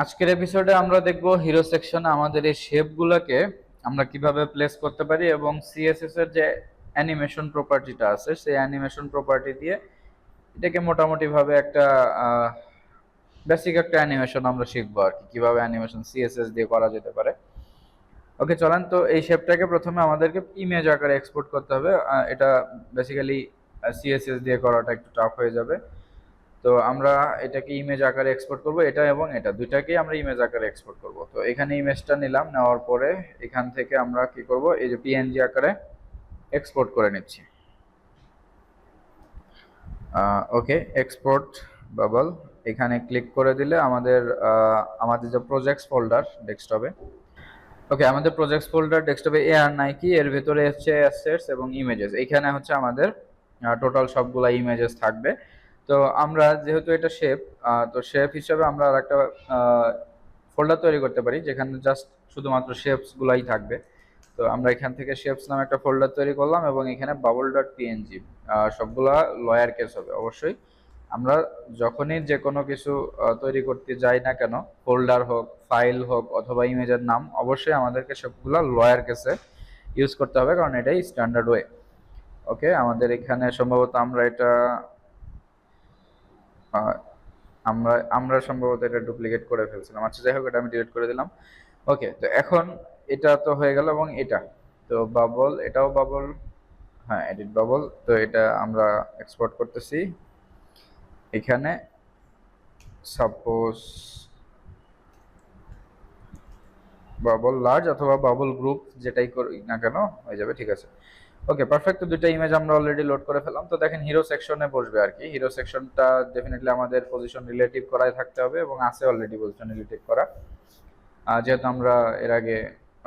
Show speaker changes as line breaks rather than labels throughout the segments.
আজকের এপিসোডে আমরা দেখব হিরো সেকশনে আমাদের এই শেপগুলোকে আমরা কীভাবে প্লেস করতে পারি এবং সিএসএস এর যে অ্যানিমেশন প্রপার্টিটা আছে, সেই অ্যানিমেশন প্রপার্টি দিয়ে এটাকে মোটামুটি ভাবে একটা বেসিক একটা অ্যানিমেশন আমরা শিখব আর কি, কীভাবে অ্যানিমেশন সিএসএস দিয়ে করা যেতে পারে। ওকে চলেন তো এই শেপটাকে প্রথমে আমাদেরকে ইমেজ আকারে এক্সপোর্ট করতে হবে। এটা বেসিক্যালি সিএসএস দিয়ে করাটা একটু টাফ হয়ে যাবে। তো আমরা এটাকে ইমেজ আকারে এক্সপোর্ট করব, এটা এবং এটা, দুইটাকেই আমরা ইমেজ আকারে এক্সপোর্ট করব। তো এখানে ইমেজটা নিলাম, নেওয়ার পরে এখান থেকে আমরা কি করব, এই যে পিএনজি আকারে এক্সপোর্ট করে নিচ্ছি। ওকে এক্সপোর্ট বাবল এখানে ক্লিক করে দিলে আমাদের আমাদের যে প্রজেক্টস ফোল্ডার ডেস্কটপে ওকে আমাদের প্রজেক্টস ফোল্ডার ডেস্কটপে এ আর নাইকি এর ভিতরে হচ্ছে অ্যাসেটস এবং ইমেজেস এখানে হচ্ছে আমাদের টোটাল সবগুলা ইমেজেস থাকবে। তো আমরা যেহেতু এটা শেপ তো শেপ হিসাবে আমরা আর একটা ফোল্ডার তৈরি করতে পারি, যেখানে জাস্ট শুধুমাত্র শেপস গুলাই থাকবে। তো আমরা এখান থেকে শেপস নামে একটা ফোল্ডার তৈরি করলাম এবং এখানে বাবল ডট পিএনজি সবগুলা লয়ার কেস হবে, অবশ্যই। আমরা যখনই যে কোনো কিছু তৈরি করতে যাই না কেন ফোল্ডার হোক ফাইল হোক অথবা ইমেজের নাম, অবশ্যই আমাদেরকে সবগুলা লয়ার কেসে ইউজ করতে হবে, কারণ এটাই স্ট্যান্ডার্ড ওয়ে ওকে আমাদের এখানে সম্ভবত আমরা এটা আমরা আমরা সম্ভবত এটা ডুপ্লিকেট করে ফেলছিলাম। আচ্ছা যাই হোক, এটা আমি ডিলিট করে দিলাম। ওকে তো এখন এটা তো হয়ে গেল এবং এটা। তো বাবল এটাও বাবল হ্যাঁ এডিট বাবল তো এটা আমরা এক্সপোর্ট করতেছি। এখানে সাপোজ বাবল লার্জ অথবা বাবল গ্রুপ যেটাই করি না কেন, হয়ে যাবে, ঠিক আছে। ওকে পারফেক্ট তো দুইটা ইমেজ আমরা অলরেডি লোড করে ফেললাম। তো দেখেন হিরো সেকশনে বসবে আর কি। হিরো সেকশনটা ডেফিনেটলি আমাদের পজিশন রিলেটিভ করাই থাকতে হবে এবং আছে অলরেডি পজিশন রিলেটিভ করা। যেহেতু আমরা এর আগে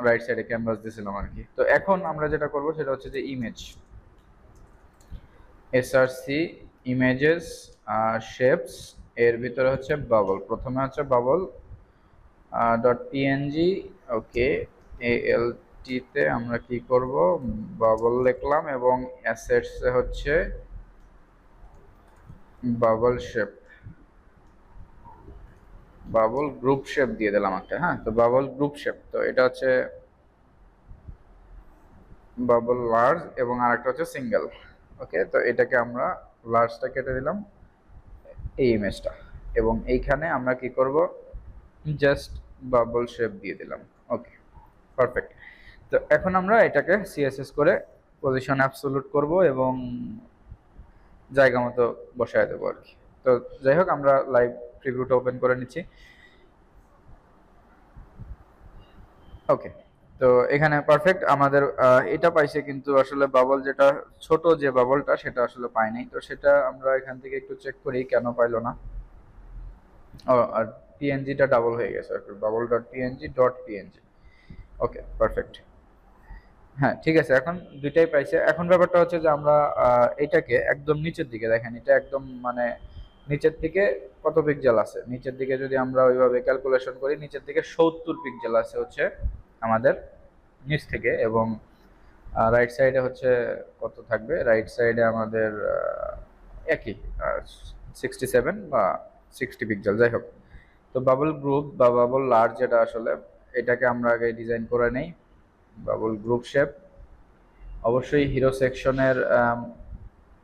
রাইট সাইডে ক্যানভাস দিয়েছিলাম আর কি। তো এখন আমরা যেটা করব সেটা হচ্ছে যে ইমেজ এসআরসি ইমেজেস শেপস এর ভিতরে হচ্ছে বাবল প্রথমে হচ্ছে বাবল ডট পিএনজি ওকে এএলটিতে আমরা কি করব? বাবল লিখলাম এবং অ্যাসেটসে হচ্ছে bubble shape bubble group shape দিয়ে দিলাম একটা হ্যাঁ? তো বাবল গ্রুপ শেপ তো এটা হচ্ছে বাবল লার্জ এবং আরেকটা হচ্ছে সিঙ্গেল ওকে তো এটাকে আমরা লার্জটা কেটে দিলাম এই ইমেজটা এবং এইখানে আমরা কি করব? জাস্ট বাবল শেপ দিয়ে দিলাম। ওকে পারফেক্ট তো এখন আমরা এটাকে সিএসএস করে পজিশন অ্যাবসোলুট করব এবং জায়গা মতো বসায় দেবো আর কি। তো যাই হোক, আমরা লাইভ প্রিভিউটা ওপেন করে নিচ্ছি। ওকে তো এখানে পারফেক্ট আমাদের এটা পাইছে কিন্তু আসলে বাবল যেটা, ছোট যে বাবলটা সেটা আসলে পাইনি তো সেটা আমরা এখান থেকে একটু চেক করি কেন পাইলো না। ও, আর পিএনজিটা ডাবল হয়ে গেছে। Bubble dot PNG dot PNG okay perfect হ্যাঁ ঠিক আছে। এখন দুইটাই পাইছে এখন ব্যাপারটা হচ্ছে যে আমরা এটাকে একদম নিচের দিকে দেখেন। এটা একদম মানে নিচের দিকে কত পিক্সেল আছে? নিচের দিকে যদি আমরা ওইভাবে ক্যালকুলেশন করি, নিচের দিকে সত্তর পিক্সেল আছে হচ্ছে আমাদের নিচ থেকে এবং রাইট সাইডে হচ্ছে কত থাকবে? রাইট সাইডে আমাদের একই সিক্সটি সেভেন বা সিক্সটি পিক্সেল যাই হোক। তো বাবল গ্রুপ বা বাবল লার্জ যেটা আসলে, এটাকে আমরা আগে ডিজাইন করে নেই। বাবল গ্রুপ শেপ অবশ্যই হিরো সেকশনের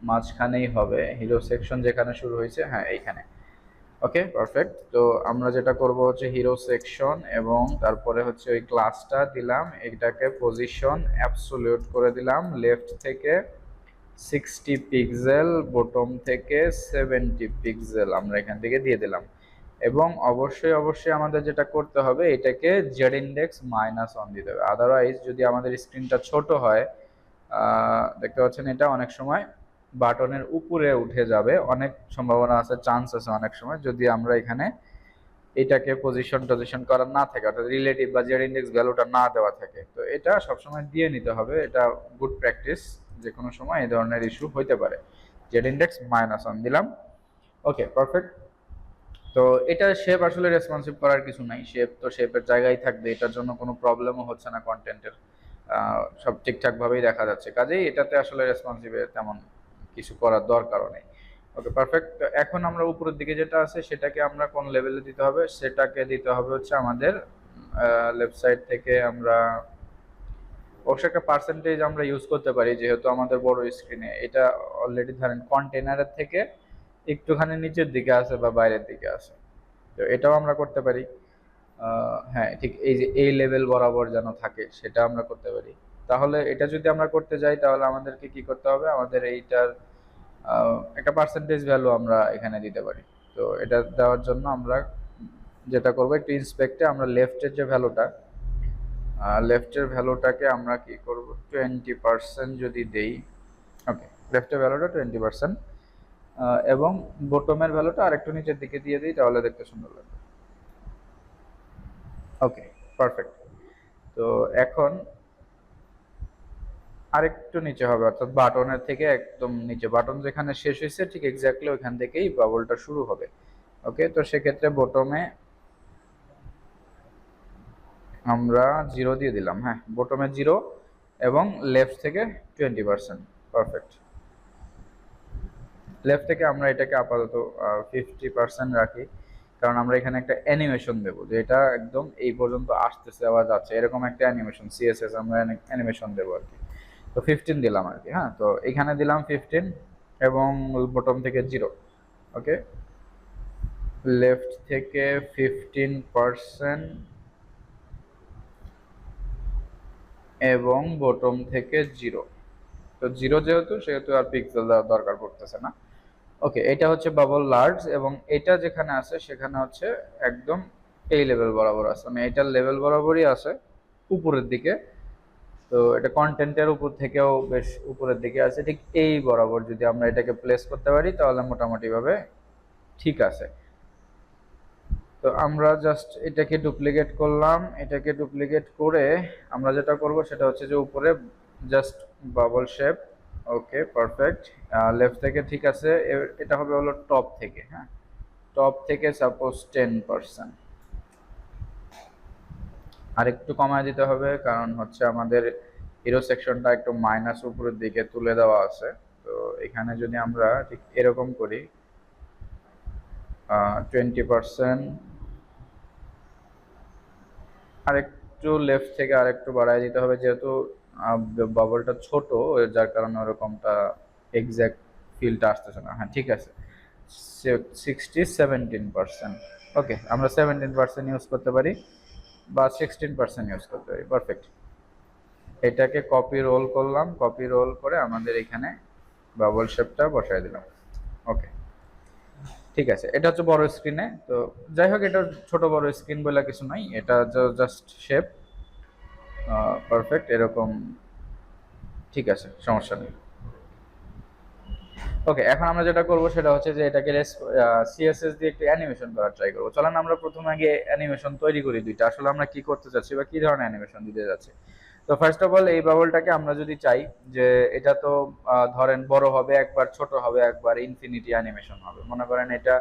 মাঝখানেই হবে। হিরো সেকশন যেখানে শুরু হয়েছে হ্যাঁ এইখানে। Okay, perfect. তো আমরা যেটা করব হচ্ছে হিরো সেকশন এবং তারপরে হচ্ছে ওই ক্লাসটা দিলাম। এটাকে পজিশন অ্যাবসোলিউট করে দিলাম। লেফট থেকে সিক্সটি পিক্সেল, বটম থেকে সেভেন্টি পিক্সেল আমরা এখান থেকে দিয়ে দিলাম। এবং অবশ্যই অবশ্যই আমাদের যেটা করতে হবে, এটাকে জেড ইন্ডেক্স মাইনাস ওয়ান দিতে হবে। আদারওয়াইজ যদি আমাদের স্ক্রিনটা ছোট হয় দেখতে পাচ্ছেন এটা অনেক সময় বাটনের উপরে উঠে যাবে। অনেক সম্ভাবনা আছে চান্স আছে অনেক সময়, যদি আমরা এখানে এটাকে পজিশন টজিশন করা না থাকে, অর্থাৎ রিলেটিভ বা জেড ইন্ডেক্স ভ্যালুটা না দেওয়া থাকে, তো এটা সবসময় দিয়ে নিতে হবে। এটা গুড প্র্যাকটিস যে কোনো সময় এই ধরনের ইস্যু হইতে পারে। জেড ইন্ডেক্স মাইনাস ওয়ান দিলাম। ওকে পারফেক্ট তো এটা শেপ আসলে রেসপন্সিভ করার কিছু নাই। শেপ তো শেপের জায়গায় থাকবে, এটার জন্য কোনো প্রবলেমও হচ্ছে না কন্টেন্টের সব ঠিকঠাকভাবেই দেখা যাচ্ছে। কাজেই এটাতে আসলে রেসপন্সিভে তেমন কিছু করার দরকারও নেই। ওকে পারফেক্ট এখন আমরা উপরের দিকে যেটা আছে, সেটাকে আমরা কোন লেভেলে দিতে হবে? সেটাকে দিতে হবে হচ্ছে আমাদের লেফট সাইড থেকে আমরা, অবশ্য একটা পার্সেন্টেজ আমরা ইউজ করতে পারি, যেহেতু আমাদের বড় স্ক্রিনে এটা অলরেডি ধরেন কন্টেনারের থেকে একটুখানি নিচের দিকে আছে বা বাইরের দিকে আছে। তো এটাও আমরা করতে পারি। হ্যাঁ ঠিক এই যে এই লেভেল বরাবর যেন থাকে, সেটা আমরা করতে পারি। তাহলে এটা যদি আমরা করতে যাই, তাহলে আমাদেরকে কি করতে হবে? আমাদের এইটার একটা পার্সেন্টেজ ভ্যালু আমরা এখানে দিতে পারি। তো এটা দেওয়ার জন্য আমরা যেটা করব, একটু ইন্সপেক্টে আমরা লেফটের যে ভ্যালুটা লেফটের ভ্যালুটাকে আমরা কি করব? টোয়েন্টি পার্সেন্ট যদি দেই ওকে লেফটের ভ্যালুটা টোয়েন্টি পার্সেন্ট এবং বটমের ভ্যালুটা আরেকটু নিচের দিকে দিয়ে দিই, তাহলে দেখতে সুন্দর লাগবে। ওকে পারফেক্ট তো এখন আরেকটু নিচে হবে, অর্থাৎ বাটনের থেকে একদম নিচে। বাটন যেখানে শেষ হয়েছে, ঠিক এক্স্যাক্টলি ওইখান থেকেই বাবলটা শুরু হবে। ওকে তো সেক্ষেত্রে বটমে আমরা জিরো দিয়ে দিলাম হ্যাঁ বটমে জিরো এবং লেফট থেকে টোয়েন্টি পার্সেন্ট পারফেক্ট লেফট থেকে আমরা এটাকে আপাতত ফিফটি পার্সেন্ট রাখি। কারণ আমরা এখানে একটা অ্যানিমেশন দেবো, যে এটা একদম এই পর্যন্ত আসতেছে আবার যাচ্ছে। এরকম একটা অ্যানিমেশন সিএসএস আমরা অ্যানিমেশন দেবো আর কি। তো ফিফটিন দিলাম আর কি হ্যাঁ? তো এখানে দিলাম ফিফটিন এবং বটম থেকে জিরো ওকে লেফট থেকে ফিফটিন পার্সেন্ট এবং বটম থেকে জিরো তো জিরো যেহেতু, সেহেতু আর পিক্সেল দেওয়ার দরকার পড়তেছে না। ওকে এটা হচ্ছে বাবল লার্জ এবং এটা যেখানে আছে সেখানে হচ্ছে একদম এই লেভেল বরাবর আছে। মানে এটার লেভেল বরাবরই আছে উপরের দিকে। তো এটা কন্টেন্টের উপর থেকেও বেশ উপরের দিকে আছে। ঠিক এই বরাবর যদি আমরা এটাকে প্লেস করতে পারি, তাহলে মোটামুটিভাবে ঠিক আছে। তো আমরা জাস্ট এটাকে ডুপ্লিকেট করলাম। এটাকে ডুপ্লিকেট করে আমরা যেটা করব সেটা হচ্ছে যে উপরে just bubble shape okay perfect left থেকে ঠিক আছে। এটা হবে হলো টপ থেকে হ্যাঁ। টপ থেকে সাপোজ টেন পার্সেন্ট আর একটু কমায় দিতে হবে, কারণ হচ্ছে আমাদের হিরো সেকশনটা একটু মাইনাস উপরের দিকে তুলে দেওয়া আছে। তো এখানে যদি আমরা ঠিক এরকম করি টোয়েন্টি পার্সেন্ট আরেকটু লেফট থেকে আরেকটু বাড়ায় দিতে হবে, যেহেতু বাবলটা ছোট, যার কারণে ওরকমটা এক্স্যাক্ট ফিলটা আসতেছে না। হ্যাঁ ঠিক আছে। সিক্সটি সেভেন্টিন পার্সেন্ট ওকে আমরা সেভেন্টিন পার্সেন্ট ইউজ করতে পারি বা সিক্সটিন পার্সেন্ট ইউজ করতে পারি। পারফেক্ট এটাকে কপি রোল করলাম কপি রোল করে আমাদের এখানে বাবল শেপটা বসাই দিলাম। ওকে ঠিক আছে, এটা হচ্ছে বড় স্ক্রিনে তো যাই হোক, এটা ছোট বড় স্ক্রিন বলে কিছু নাই। এটা জাস্ট শেপ পারফেক্ট এরকম ঠিক আছে, সমস্যা নেই। ওকে এখন আমরা যেটা করব সেটা হচ্ছে যে এটাকে সিএসএস দিয়ে একটু অ্যানিমেশন করার ট্রাই করব। চলেন আমরা প্রথমে আগে অ্যানিমেশন তৈরি করি দুইটা। আসলে আমরা কি করতে চাচ্ছি বা কি ধরনের অ্যানিমেশন দিতে যাচ্ছি? তো ফার্স্ট অফ অল এই বাবলটাকে আমরা যদি চাই যে এটা তো ধরেন বড় হবে, একবার ছোট হবে, একবার ইনফিনিটি অ্যানিমেশন হবে। মনে করেন এটা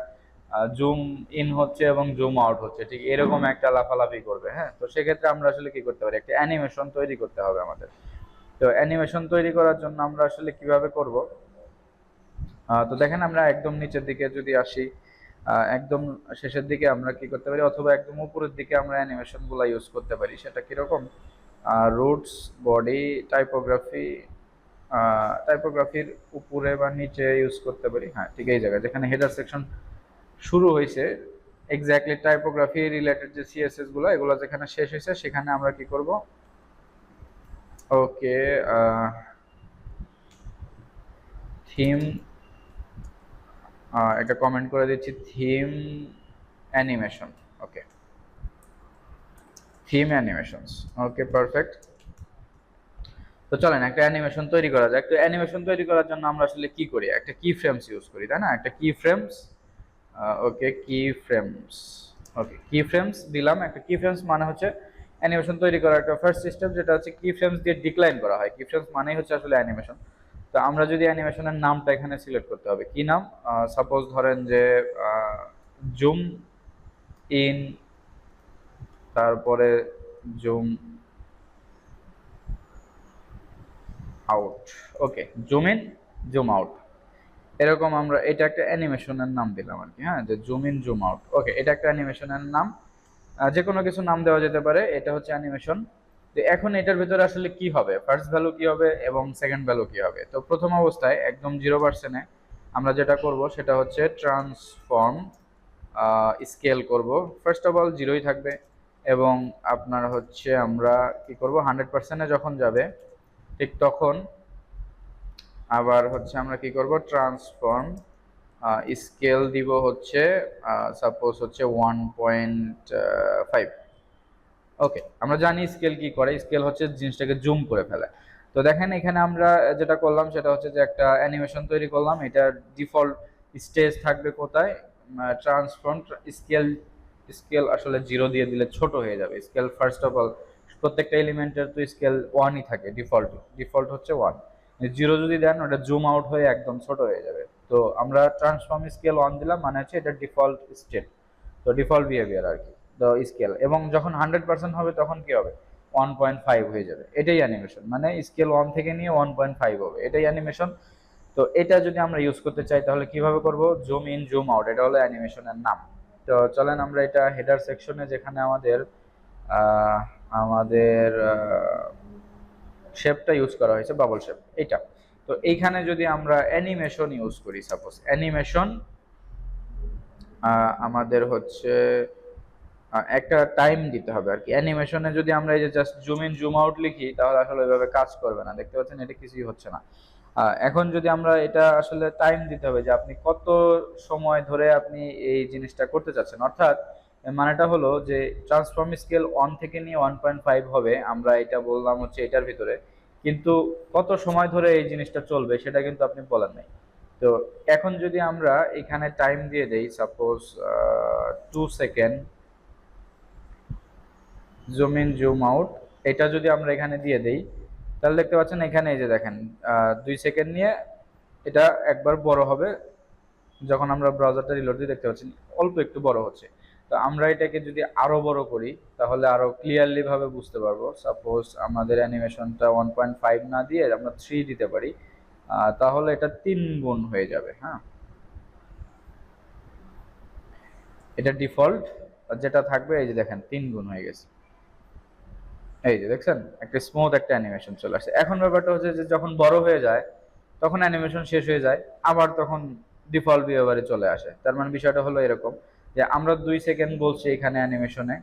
জুম ইন হচ্ছে এবং জুম আউট হচ্ছে। ঠিক এরকম একটা লাফালাফি করবে হ্যাঁ? তো সেক্ষেত্রে আমরা আসলে কি করতে পারি? একটা অ্যানিমেশন তৈরি করতে হবে আমাদের। তো অ্যানিমেশন তৈরি করার জন্য আমরা আসলে কীভাবে করব? তো দেখেন আমরা একদম নিচের দিকে যদি আসি একদম শেষের দিকে আমরা কি করতে পারি? অথবা একদম উপরের দিকে আমরা অ্যানিমেশনগুলা ইউজ করতে পারি। সেটা কীরকম? রুটস বডি টাইপোগ্রাফি টাইপোগ্রাফির উপরে বা নিচে ইউজ করতে পারি। হ্যাঁ ঠিক এই জায়গায়। যেখানে হেডার সেকশন শুরু হয়েছে এক্স্যাক্টলি টাইপোগ্রাফি রিলেটেড যে সিএসএসগুলো, এগুলো যেখানে শেষ হয়েছে, সেখানে আমরা কি করব? ওকে থিম এটা কমেন্ট করে দিচ্ছি theme animation okay theme animations okay perfect তো চলেন, একটা অ্যানিমেশন তৈরি করা যায় একটা অ্যানিমেশন তৈরি করার জন্য আমরা আসলে কি করি? একটা কি ফ্রেমস ইউজ করি, তাই না? একটা কি ফ্রেমস ওকে কি ফ্রেমস ওকে কি ফ্রেমস দিলাম। একটা কি ফ্রেমস মানে হচ্ছে অ্যানিমেশন তৈরি করার একটা ফার্স্ট সিস্টেম যেটা হচ্ছে কি ফ্রেমস দিয়ে ডিক্লাইন করা হয়। কি ফ্রেমস মানেই হচ্ছে আসলে অ্যানিমেশন তো আমরা যদি অ্যানিমেশনের নামটা এখানে সিলেক্ট করতে হবে। কি নাম? সাপোজ ধরেন যে জুম ইন তারপরে zoom out okay zoom in zoom out এরকম আমরা, এটা একটা অ্যানিমেশনের নাম দিলাম আর কি হ্যাঁ? যে zoom in zoom out. Okay এটা একটা অ্যানিমেশনের নাম। যে কোনো কিছু নাম দেওয়া যেতে পারে, এটা হচ্ছে অ্যানিমেশন। তো এখন এটার ভিতরে আসলে কি হবে? ফার্স্ট ভ্যালু কি হবে এবং সেকেন্ড ভ্যালু কি হবে? তো প্রথম অবস্থায় একদম জিরো পার্সেন্টে আমরা যেটা করব, সেটা হচ্ছে ট্রান্সফর্ম স্কেল করব। ফার্স্ট অফ অল জিরোই থাকবে এবং আপনার হচ্ছে আমরা কি করব? হান্ড্রেড পার্সেন্টে যখন যাবে, ঠিক তখন আবার হচ্ছে আমরা কি করব? ট্রান্সফর্ম স্কেল দিব হচ্ছে সাপোজ হচ্ছে ওয়ান পয়েন্ট ফাইভ ওকে আমরা জানি স্কেল কি করে? স্কেল হচ্ছে জিনিসটাকে জুম করে ফেলে। তো দেখেন এখানে আমরা যেটা করলাম সেটা হচ্ছে যে একটা অ্যানিমেশন তৈরি করলাম। এটা ডিফল্ট স্টেজ থাকবে কোথায়? ট্রান্সফর্ম স্কেল স্কেল আসলে জিরো দিয়ে দিলে ছোট হয়ে যাবে। স্কেল ফার্স্ট অফ অল প্রত্যেকটা এলিমেন্টের তো স্কেল ওয়ানই থাকে ডিফল্ট ডিফল্ট হচ্ছে ওয়ান জিরো যদি দেন, ওটা জুম আউট হয়ে একদম ছোট হয়ে যাবে। তো আমরা ট্রান্সফর্ম স্কেল ওয়ান দিলাম মানে হচ্ছে এটা ডিফল্ট স্টেট তো ডিফল্ট বিহেভিয়ার আর কি, তো স্কেল এবং যখন হান্ড্রেড পার্সেন্ট হবে, তখন কি হবে? ওয়ান পয়েন্ট ফাইভ হয়ে যাবে। এটাই অ্যানিমেশন মানে স্কেল ওয়ান থেকে নিয়ে ওয়ান পয়েন্ট ফাইভ হবে। এটাই অ্যানিমেশন তো এটা যদি আমরা ইউজ করতে চাই, তাহলে কীভাবে করব? জুম ইন জুম আউট এটা হলো অ্যানিমেশনের নাম। তো চলেন আমরা এটা হেডার সেকশনে যেখানে আমাদের আমাদের শেপটা ইউজ করা হয়েছে বাবল শেপ এটা তো এইখানে যদি আমরা অ্যানিমেশন ইউজ করি সাপোজ অ্যানিমেশন আমাদের হচ্ছে একটা টাইম দিতে হবে আর কি। অ্যানিমেশনে যদি আমরা এই যে just zoom in zoom out লিখি, তাহলে আসলে এভাবে কাজ করবে না। দেখতে পাচ্ছেন, এটা কিছুই হচ্ছে না। এখন যদি আমরা এটা আসলে টাইম দিতে হবে যে আপনি কত সময় ধরে আপনি এই জিনিসটা করতে চাচ্ছেন, অর্থাৎ মানেটা হলো যে ট্রান্সফর্ম স্কেল ওয়ান থেকে নিয়ে ওয়ান পয়েন্ট ফাইভ হবে, আমরা এটা বললাম হচ্ছে এটার ভিতরে। কিন্তু কত সময় ধরে এই জিনিসটা চলবে সেটা কিন্তু আপনি বলেন নাই। তো এখন যদি আমরা এখানে টাইম দিয়ে দেই suppose two second zoom in zoom out এটা যদি আমরা এখানে দিয়ে দেই, তাহলে দেখতে পাচ্ছেন এখানে এই যে দেখেন দুই সেকেন্ড নিয়ে এটা একবার বড় হবে, যখন আমরা ব্রাউজারটা রিলোড দিই, দেখতে পাচ্ছেন অল্প একটু বড় হচ্ছে। তো আমরা এটাকে যদি আরও বড় করি, তাহলে আরও ক্লিয়ারলি ভাবে বুঝতে পারব। সাপোজ আমাদের অ্যানিমেশনটা ওয়ান পয়েন্ট ফাইভ না দিয়ে আমরা থ্রি দিতে পারি তাহলে এটা তিন গুণ হয়ে যাবে হ্যাঁ? এটা ডিফল্ট যেটা থাকবে, এই যে দেখেন, তিন গুণ হয়ে গেছে। এই যে দেখছেন, একটা স্মুথ একটা অ্যানিমেশন চলে আসছে। এখন ব্যাপারটা হচ্ছে যে যখন বড় হয়ে যায়, তখন অ্যানিমেশন শেষ হয়ে যায়, আবার তখন ডিফল্ট বিহেভিয়ারে চলে আসে। তার মানে বিষয়টা হলো এরকম। যে আমরা দুই সেকেন্ড বলছি এখানে অ্যানিমেশনে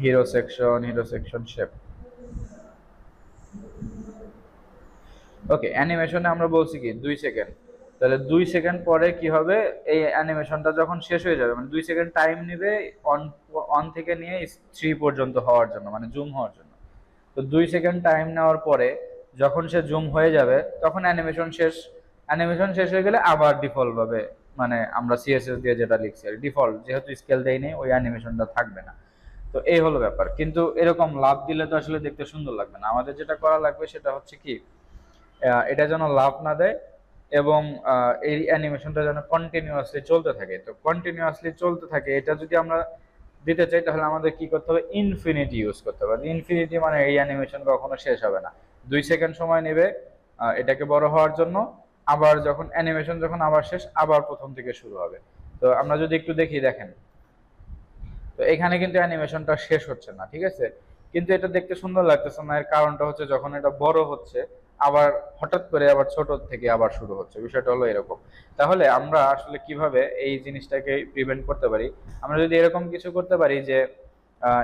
hero section hero section shape okay অ্যানিমেশনে আমরা বলছি কি, দুই সেকেন্ড তাহলে দুই সেকেন্ড পরে কি হবে? এই অ্যানিমেশনটা যখন শেষ হয়ে যাবে মানে দুই সেকেন্ড টাইম নেবে অন অন থেকে নিয়ে থ্রি পর্যন্ত হওয়ার জন্য মানে জুম হওয়ার জন্য। তো দুই সেকেন্ড টাইম নেওয়ার পরে যখন সে জুম হয়ে যাবে, তখন অ্যানিমেশন শেষ। অ্যানিমেশন শেষ হয়ে গেলে আবার ডিফল্ট ভাবে মানে আমরা সিএসএস দিয়ে যেটা লিখছি আর ডিফল্ট যেহেতু স্কেল দেই নেই, ওই অ্যানিমেশনটা থাকবে না। তো এই হলো ব্যাপার। কিন্তু এরকম লাভ দিলে তো আসলে দেখতে সুন্দর লাগবে না। আমাদের যেটা করা লাগবে সেটা হচ্ছে কি এটা যেন লাভ না দেয় এবং এই অ্যানিমেশনটা যেন কন্টিনিউয়াসলি চলতে থাকে। তো কন্টিনিউয়াসলি চলতে থাকে, এটা যদি আমরা দিতে চাই, তাহলে আমাদের কি করতে হবে? ইনফিনিটি ইউজ করতে হবে। ইনফিনিটি মানে এই অ্যানিমেশন কখনো শেষ হবে না। দুই সেকেন্ড সময় নেবে এটাকে বড় হওয়ার জন্য। আবার যখন অ্যানিমেশন যখন আবার শেষ, আবার প্রথম থেকে শুরু হবে। তো আমরা যদি একটু দেখি, দেখেন। তো এখানে কিন্তু অ্যানিমেশনটা শেষ হচ্ছে না, ঠিক আছে? কিন্তু এটা দেখতে সুন্দর লাগতেছে না, এর কারণটা হচ্ছে যখন এটা বড় হচ্ছে, আবার হঠাৎ করে আবার ছোট থেকে আবার শুরু হচ্ছে। বিষয়টা হলো এরকম। তাহলে আমরা আসলে কীভাবে এই জিনিসটাকে প্রিভেন্ট করতে পারি? আমরা যদি এরকম কিছু করতে পারি যে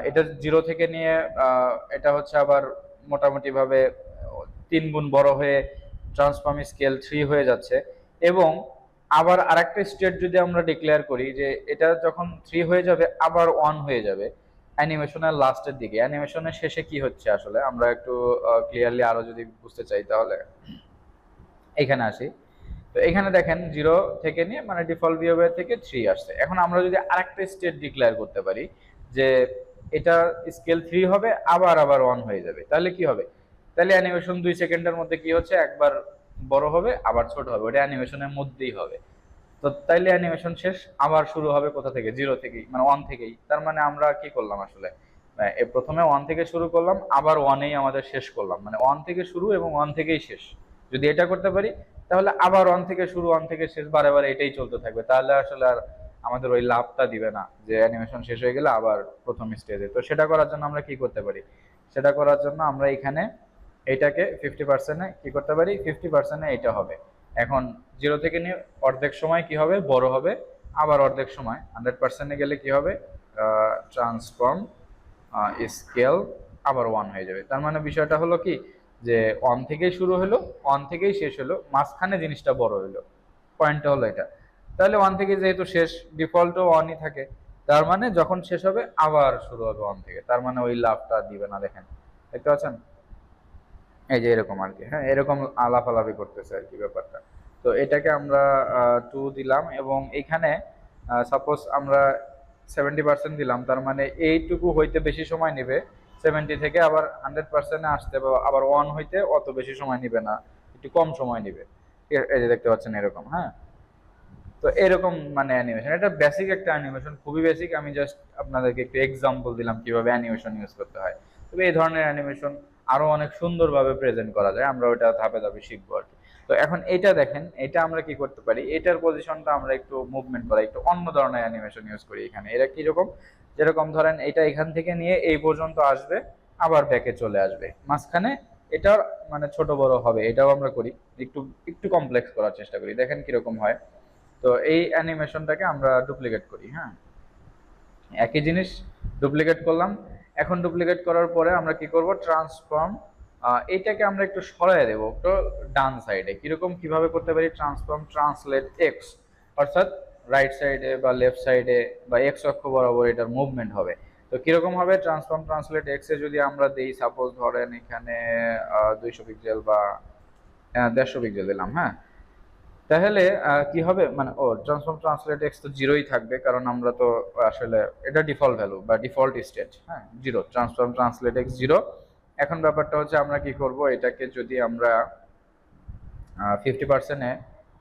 এটা জিরো থেকে নিয়ে এটা হচ্ছে আবার মোটামুটি ভাবে তিন গুণ বড় হয়ে ট্রান্সফর্ম স্কেল থ্রি হয়ে যাচ্ছে এবং আবার আরেকটা স্টেট যদি আমরা ডিক্লেয়ার করি যে এটা যখন থ্রি হয়ে যাবে, আবার ওয়ান হয়ে যাবে অ্যানিমেশনের লাস্টের দিকে। অ্যানিমেশনের শেষে কি হচ্ছে আসলে? আমরা একটু ক্লিয়ারলি আরও যদি বুঝতে চাই তাহলে। এখানে আসি। তো এখানে দেখেন জিরো থেকে নিয়ে মানে ডিফল্ট বিহেভিয়ার থেকে থ্রি আসছে। এখন আমরা যদি আরেকটা স্টেট ডিক্লেয়ার করতে পারি যে এটা স্কেল থ্রি হবে, আবার আবার ওয়ান হয়ে যাবে। তাহলে কি হবে? তাহলে অ্যানিমেশন দুই সেকেন্ডের মধ্যে কি হচ্ছে? একবার বড় হবে, আবার ছোট হবে। ওটা অ্যানিমেশনের মধ্যেই হবে। তো তাইলে অ্যানিমেশন শেষ, আবার শুরু হবে কোথা থেকে? জিরো থেকেই মানে ওয়ান থেকেই। তার মানে আমরা কি করলাম আসলে? এ প্রথমে ওয়ান থেকে শুরু করলাম, আবার ওয়ানেই আমাদের শেষ করলাম। মানে ওয়ান থেকে শুরু এবং ওয়ান থেকেই শেষ। যদি এটা করতে পারি, তাহলে আবার ওয়ান থেকে শুরু ওয়ান থেকে শেষ, বারে বারে এটাই চলতে থাকবে। তাহলে আসলে আর আমাদের ওই লাভটা দিবে না, যে অ্যানিমেশন শেষ হয়ে গেলে আবার প্রথম স্টেজে তো সেটা করার জন্য আমরা কি করতে পারি? সেটা করার জন্য আমরা এখানে এটাকে ফিফটি পার্সেন্টে কি করতে পারি? ফিফটি পার্সেন্টে এটা হবে। এখন জিরো থেকে নিয়ে অর্ধেক সময় কি হবে? বড় হবে। আবার অর্ধেক সময়। হান্ড্রেড পার্সেন্টে গেলে কি হবে? ট্রান্সফর্ম স্কেল আবার ওয়ান হয়ে যাবে। তার মানে বিষয়টা হলো কি? যে অন থেকেই শুরু হলো অন থেকেই শেষ হলো, মাঝখানে জিনিসটা বড় হলো। পয়েন্টটা হলো এটা। তাহলে ওয়ান থেকে যেহেতু শেষ, ডিফল্টও অনই থাকে। তার মানে যখন শেষ হবে, আবার শুরু হবে অন থেকে। তার মানে ওই লাভটা দিবে না, দেখেন। দেখতে পাচ্ছেন? এই যে এরকম আর কি হ্যাঁ এরকম আলাপালাপি করতেছে আর কি ব্যাপারটা। তো এটাকে আমরা টু দিলাম এবং এখানে সাপোজ আমরা সেভেন্টি পার্সেন্ট দিলাম, তার মানে এইটুকু হইতে বেশি সময় নেবে সেভেন্টি থেকে আবার হান্ড্রেড পার্সেন্টে আসতে বা আবার ওয়ান হইতে অত বেশি সময় নিবে না, একটু কম সময় নিবে। এই যে দেখতে পাচ্ছেন এরকম হ্যাঁ? তো এরকম মানে অ্যানিমেশন এটা বেসিক একটা অ্যানিমেশন খুবই বেসিক আমি জাস্ট আপনাদেরকে একটু এক্সাম্পল দিলাম কীভাবে অ্যানিমেশন ইউজ করতে হয়। তবে এই ধরনের অ্যানিমেশন আরও অনেক সুন্দরভাবে প্রেজেন্ট করা যায়, আমরা ওটা ধাপে ধাপে শিখব আর কি। তো এখন এটা দেখেন, এটা আমরা কি করতে পারি? এটার পজিশনটা আমরা একটু মুভমেন্ট করা, একটু অন্য ধরনের অ্যানিমেশন ইউজ করি এখানে। এটা কীরকম? যেরকম ধরেন, এটা এখান থেকে নিয়ে এই পর্যন্ত আসবে, আবার ব্যাকে চলে আসবে। মাঝখানে এটার মানে ছোট বড় হবে, এটাও আমরা করি। একটু একটু কমপ্লেক্স করার চেষ্টা করি। দেখেন কীরকম হয়। তো এই অ্যানিমেশনটাকে আমরা ডুপ্লিকেট করি হ্যাঁ? একই জিনিস ডুপ্লিকেট করলাম এখন ডুপ্লিকেট করার পরে আমরা কি করব? ট্রান্সফর্ম এটাকে আমরা একটু সরাই দেবো, একটু ডান সাইডে কীরকম, কীভাবে করতে পারি? ট্রান্সফর্ম ট্রান্সলেট এক্স অর্থাৎ রাইট সাইডে বা লেফট সাইডে বা এক্স অক্ষ বরাবর এটার মুভমেন্ট হবে। তো কীরকম হবে? ট্রান্সফর্ম ট্রান্সলেট এক্স এ যদি আমরা দিই সাপোজ ধরেন এখানে দুইশো পিক্সেল বা দেড়শো পিক্সেল দিলাম হ্যাঁ? তাহলে কি হবে? মানে ও ট্রান্সফর্ম ট্রান্সলেট এক্স তো জিরোই থাকবে, কারণ আমরা তো আসলে, এটা ডিফল্ট ভ্যালু বা ডিফল্ট স্টেট হ্যাঁ zero transform translate x zero এখন ব্যাপারটা হচ্ছে আমরা কি করব? এটাকে যদি আমরা ফিফটি পার্সেন্টে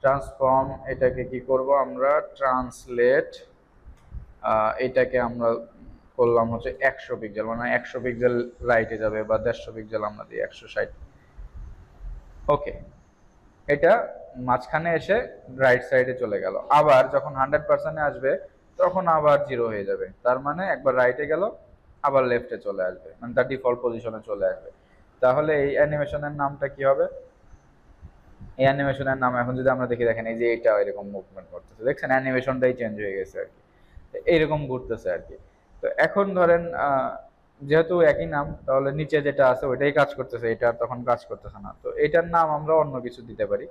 ট্রান্সফর্ম এটাকে কি করব আমরা? ট্রান্সলেট এটাকে আমরা করলাম হচ্ছে একশো পিক্সেল মানে একশো পিক্সেল রাইটে যাবে বা দেড়শো পিক্সেল আমরা দিই, একশো ষাট। ওকে এটা মাঝখানে এসে রাইট সাইডে চলে গেল। আবার যখন হান্ড্রেড পার্সেন্টে আসবে, তখন আবার জিরো হয়ে যাবে। তার মানে একবার রাইটে গেল, আবার লেফটে চলে আসবে। মানে তার ডিফল্ট পজিশনে চলে আসবে। তাহলে এই অ্যানিমেশনের নামটা কি হবে? এই অ্যানিমেশনের নাম এখন যদি আমরা দেখি, দেখেন এই যে এটা এরকম মুভমেন্ট করতেছে। দেখছেন? অ্যানিমেশনটাই চেঞ্জ হয়ে গেছে আর কি। এইরকম ঘুরতেছে আর কি। তো এখন ধরেন যেহেতু একই নাম, তাহলে নিচে যেটা আছে ওইটাই কাজ করতেছে। এটা তখন কাজ করতেছে না। তো এটার নাম আমরা অন্য কিছু দিতে পারি।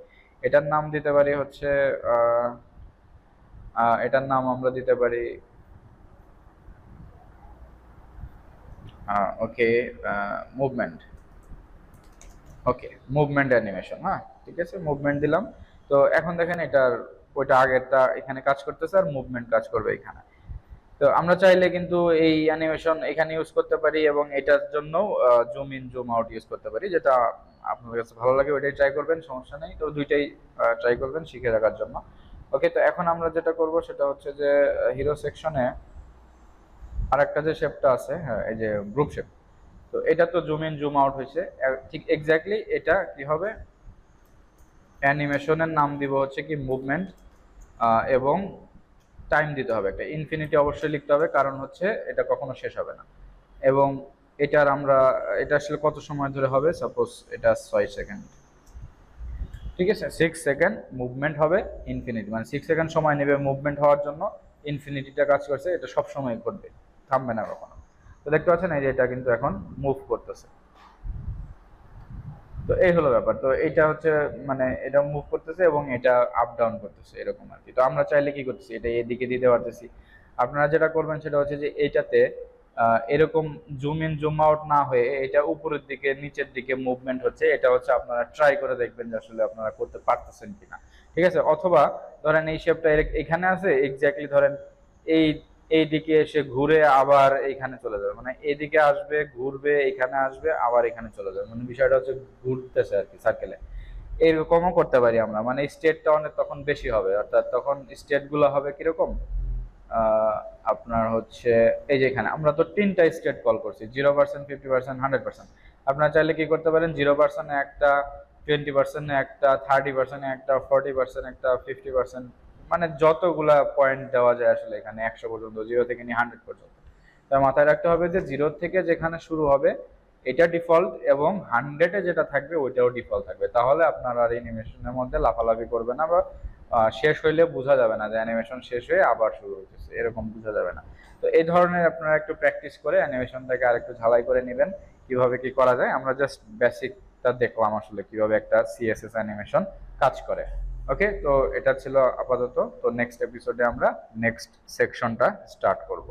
এটার নাম দিতে পারি হচ্ছে এটার নাম আমরা দিতে পারি okay movement okay movement animation হ্যাঁ ঠিক আছে মুভমেন্ট দিলাম। তো এখন দেখেন এটার, ওইটা আগেরটা এখানে কাজ করতেছে আর মুভমেন্ট কাজ করবে এখানে। তো আমরা চাইলে কিন্তু এই অ্যানিমেশন এখানে ইউজ করতে পারি এবং এটার জন্য zoom in zoom out use করতে পারি, যেটা আপনার কাছে ভালো লাগে ওইটাই ট্রাই করবেন, সমস্যা নেই। তো দুইটাই ট্রাই করবেন শিখে রাখার জন্য। ওকে তো এখন আমরা যেটা করব সেটা হচ্ছে যে হিরো সেকশনে আরেকটা যে শেপটা আছে হ্যাঁ এই যে গ্রুপ শেপ তো এটা তো জুম ইন জুম আউট হয়েছে। ঠিক এক্স্যাক্টলি এটা কি হবে? অ্যানিমেশনের নাম দিব হচ্ছে কি মুভমেন্ট এবং টাইম দিতে হবে। একটা ইনফিনিটি অবশ্যই লিখতে হবে, কারণ হচ্ছে এটা কখনো শেষ হবে না। এবং এটার আমরা, এটা আসলে কত সময় ধরে হবে? সাপোজ এটা ছয় সেকেন্ড ঠিক আছে? সিক্স সেকেন্ড মুভমেন্ট হবে ইনফিনিটি মানে সিক্স সেকেন্ড সময় নেবে মুভমেন্ট হওয়ার জন্য ইনফিনিটিটা কাজ করছে, এটা সব সময় করবে থামবে না কখনো। তো দেখতে পাচ্ছেন এই যে এটা কিন্তু এখন মুভ করতেছে। তো এই হলো ব্যাপার। তো এটা হচ্ছে মানে এটা মুভ করতেছে এবং এটা আপ ডাউন করতেছে, এরকম আর কি তো আমরা চাইলে কি করতেছি? এটা এদিকে দিতে পারতেছি। আপনারা যেটা করবেন সেটা হচ্ছে যে এটাতে এরকম জুম ইন জুম আউট না হয়ে এটা উপরের দিকে, নিচের দিকে মুভমেন্ট হচ্ছে। এটা হচ্ছে আপনারা ট্রাই করে দেখবেন যে আসলে আপনারা করতে পারতেছেন কিনা। ঠিক আছে? অথবা ধরেন এই শেপটা এখানে আছে এক্স্যাক্টলি ধরেন এই এই দিকে এসে ঘুরে আবার এইখানে চলে যাবে। মানে এদিকে আসবে, ঘুরবে এখানে আসবে, আবার এখানে চলে যাবে। মানে বিষয়টা হচ্ছে ঘুরতেছে আর কি সার্কেলে এরকমও করতে পারি আমরা। মানে স্টেটটা অনেক তখন বেশি হবে। অর্থাৎ তখন স্টেটগুলো হবে কীরকম? আপনার হচ্ছে, এই যে এখানে, আমরা তো তিনটা স্টেট কল করছি। Zero percent fifty percent hundred percent আপনারা চাইলে কি করতে পারেন? জিরো পার্সেন্টে একটা টোয়েন্টি পার্সেন্টে একটা থার্টি পার্সেন্টে একটা ফর্টি পার্সেন্ট একটা ফিফটি পার্সেন্ট মানে যতগুলা পয়েন্ট দেওয়া যায় আসলে এখানে একশো পর্যন্ত জিরো থেকে নিয়ে হান্ড্রেড পর্যন্ত। তাই মাথায় রাখতে হবে যে জিরো থেকে যেখানে শুরু হবে, এটা ডিফল্ট এবং হান্ড্রেডে যেটা থাকবে, ওইটাও ডিফল্ট থাকবে। তাহলে আপনার আর অ্যানিমেশনের মধ্যে লাফালাফি করবে না বা শেষ হইলে বোঝা যাবে না যে অ্যানিমেশন শেষ হয়ে আবার শুরু হইতেছে। এরকম বোঝা যাবে না। তো এই ধরনের আপনারা একটু প্র্যাকটিস করে অ্যানিমেশনটাকে আরেকটু ঝালাই করে নেবেন, কীভাবে কি করা যায়। আমরা জাস্ট বেসিকটা দেখলাম আসলে কীভাবে একটা সিএসএস অ্যানিমেশন কাজ করে। ওকে তো এটা ছিল আপাতত। তো নেক্সট এপিসোডে আমরা নেক্সট সেকশনটা স্টার্ট করব।